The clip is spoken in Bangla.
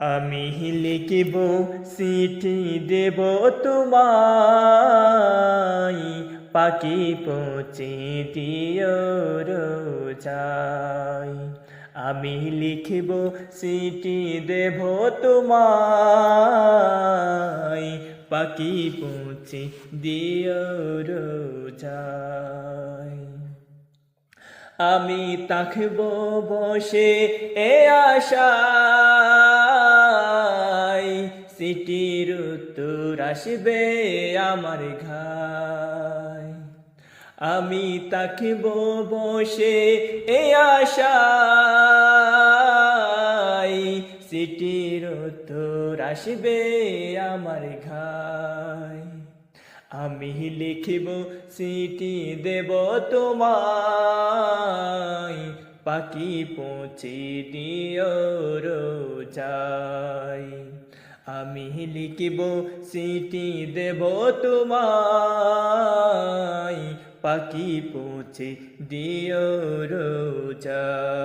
আমি লিখিব, চিঠি দেব তোমায়। পাখি পৌঁছে দিও আমি লিখিব, চিঠি দেব তোমায়। পাখি পৌঁছে দিও আমি তাকব বসে, এ আশায় সিটির উত্তর আসবে আমার ঘায় আমি তাকব বসে এ আশায়। সিটির উত্তর আসবে আমার ঘায় আমি লিখিব সিটি দেব তোমায়। পাখি পৌঁছে দিও রোজাই আমি লিখিব সিটি দেব তোমায়। পাখি পৌঁছে দিও রোজাই